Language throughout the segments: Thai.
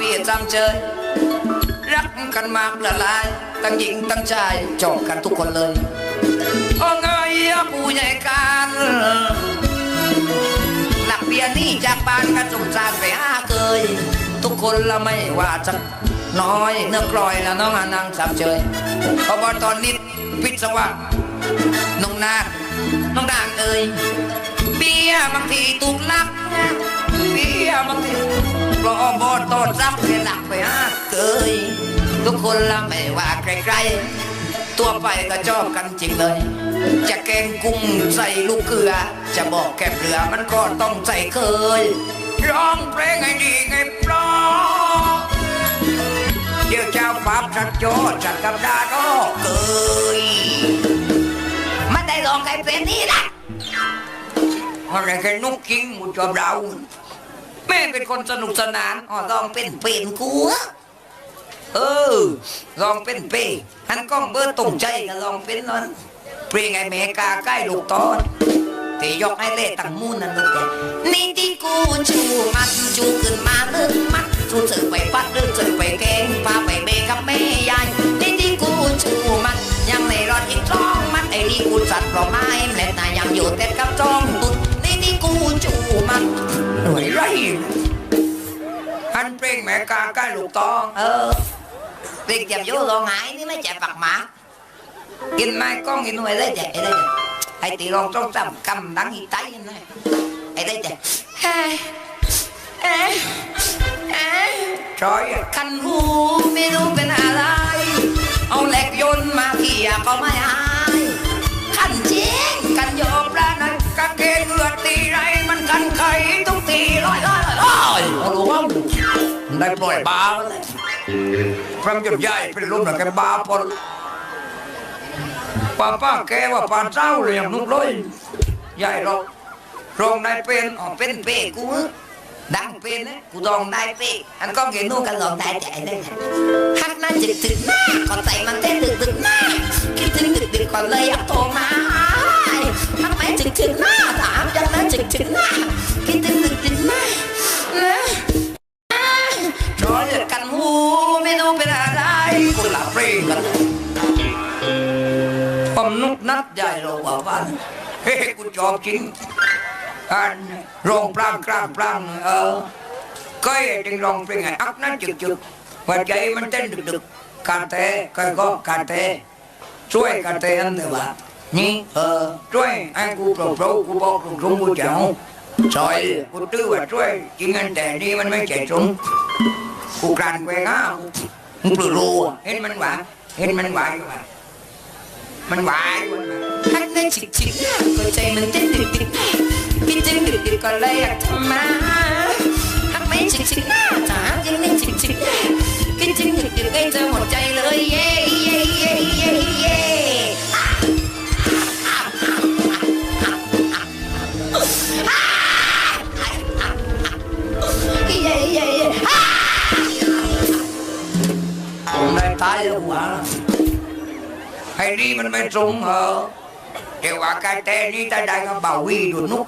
พี่จำเจยรักกันมากละลาย ตั้งหญิงตั้งชายจอบกันทุกคนเลยโอ้เงยผู้ใหญ่กันหลักเบียนี่จากบ้านกันสงสารไปห้าเคยทุกคนละไม่ว่าจะน้อยเนื้อกลอยแล้วน้องอานางจำเจยเพราะว่าตอนนี้พิศวะน้องนาคน้องนางเอ่ยเบี้ยบางทีถูกลักเบี้ยบางที รอบอต้อนรับเสียหลักไปฮะเคย ทุกคนละไม่ว่าใครๆตัวไปก็ชอบกันจริงเลย จะแกงกุ้งใส่ลูกเกลือ จะบอกแกบเรือมันก็ต้องใส่เคย ร้องเพลงให้ดีไงเพราะเดี๋ยวเจ้าฟ้าจัดโจจัดกับดาก็เคยมันได้ลองใครเป็นนี่ละอะไรกันนุกคิงมุจอบเรา แม่เป็นคนสนุกสนานอ๋อลองเป็นเป็นกูอะเออลองเป็นเป้หันกล้องเบอร์ตรงใจก็ลองเป็นนั่นเปรียงไอ้แม่กาใกล้ลูกตอนที่ยกให้เล่ตังมูนนั่นลูกแกนี่ที่กูชูมันชูขึ้นมาเลิกมัดชูเสือไปปัดเลิกเสือไปแกงพาไปเบกับแม่ยายนี่ที่กูชูมันยังไม่รอดอีกร้องมันไอ้นี่กูสัตว์ปลอมไม้แม่ตายังอยู่แต่กับจ้อง หันเปร่งแม่กากล้ลูกตองเออเปร่งเจ็บอยู่รองหายนี่ไม่เจ็บปากหมากินไม้ก้องกินหน่วยได้เจ็บไอ้ได้เจ็บไอ้ตีรองต้องจำกำดังอีไตนั่นไงไอ้ได้เจ็บเฮ้เอ้ยเอ้ยจอยคันหูไม่รู้เป็นอะไร เอาเหลกโยนมาเขี่ยก็ไม่หายขันจริงกันโยมแล้วนั้นกางเกงเลือดตีไรมันกันไข ได้ปล่อยบาแล้วแหละฟังจนใหญ่เป็นลมหนักแกบาพอป้าป้าแกว่าปานเจ้าเลยอย่างนุกเลยใหญ่เรารองได้เป็นอ๋อเป็นเป้กูดังเป็นนะกูดองได้เป้อันก็เกนู่กันลองได้ใจได้ไงฮักนั้นจึกถึงหน้าก่อนใจมันเต้นดึกดึกหน้าคิดถึงดึกดึกก่อนเลยอยากโทรมา ไม่รู้เป็นอะไรคนละเพลงกันผมนุกนัดใหญ่เราว่าวันเฮ้กูจอบจริงอันรองปรางกลางปรางเออก็จึงลองเพลงไงอักนั้นจึกจึกหัวใจมันเต้นดึกดึกการเตะก็ก็การเตะช่วยการเตะนั่นเถอะวะนี่เออช่วยไอ้กูโปรโปรกูบอกตรงตรงกูจะเอาช่วยกูตื้อว่าช่วยจริงอันแต่นี่มันไม่ใช่ตรง กูกลั่นไปง้ามึงปลื้มรู้เห็นมันหวานเห็นมันหวานอยู่วะมันหวานอยู่วะฮันได้ฉิกฉิกหัวใจมันเต้นดึกดึกพี่จึงดึกดึกก็เลยอยากทำมาฮักไม่ฉิกฉิกหน้าจ๋ายังไม่ฉิกฉิกคิดถึงดึกดึกให้เธอหมดใจ tay luôn quả hay đi mình mới trúng hờ thì quả cái tê đi ta đang có bà huy đùa nút.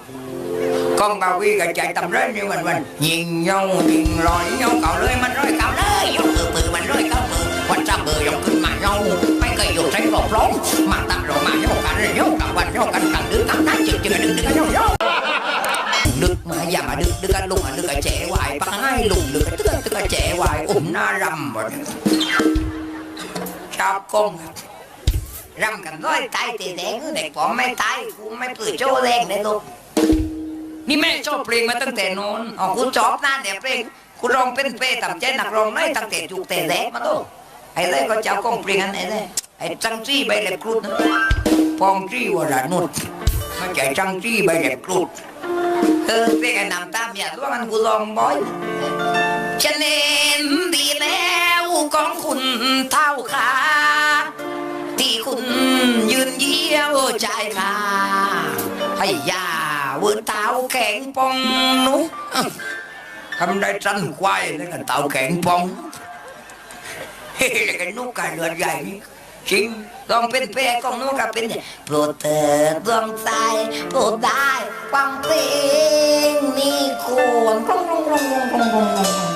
Con bà huy gà chạy tầm rết như mình mình nhìn nhau nhìn rồi nhau cậu lưới mình rồi cậu lưới, dòng từ từ mình rồi cậu từ. Quan trọng bờ dòng kinh mà nhau. Mấy cây dù tránh một lón. Mà tặng rồi mà nhau cả rồi nhau cả quanh nhau cạnh cạnh đứng cắm nát chừng chừng đứng đứng nhau nhau. Được mà già mà được được cái lùng à, được cái trẻ hoài. Bắt hai lùng được tức cái trẻ hoài. Ủng na rầm rồi sao con รำกันร้อยตายตีแดงเด็กผมไม่ตายกูไม่ปืนโจ้แรงเลยลูกนี่แม่ชอบเพลงมาตั้งแต่น้นอ๋อกูชอบนะเดี๋ยวเพลงกูร้องเป็นเป้ต่ำใจนักร้องน้อยตั้งแต่จุกแต่แรกมาลูกไอ้เลยก็เจ้ากองเพลงอันไหนเลยไอ้จังจี้ใบเล็บครุฑนะปองจี้วรานุษไม่ใช่จังจี้ใบเล็บครุฑเออเพลงไอ้นำตามอย่าว่ามันกูร้องบ่อยฉันเห็นดีแล้วของคุณเท่าขา ยืนเยี่ยวใจค่ะให้ยาเวิร์นเท้าแข็งปองนุทำได้สั้นควายแล้วกันเต่าแข็งปองเฮ้ยกันนุกกันเลือดใหญ่จริงต้องเป็นเป้ของนุกกับเป็นโปรดเถิดดวงใจโปรดได้ฟังเพลงนี่ควรกรุงกรุงกรุงกรุงกรุง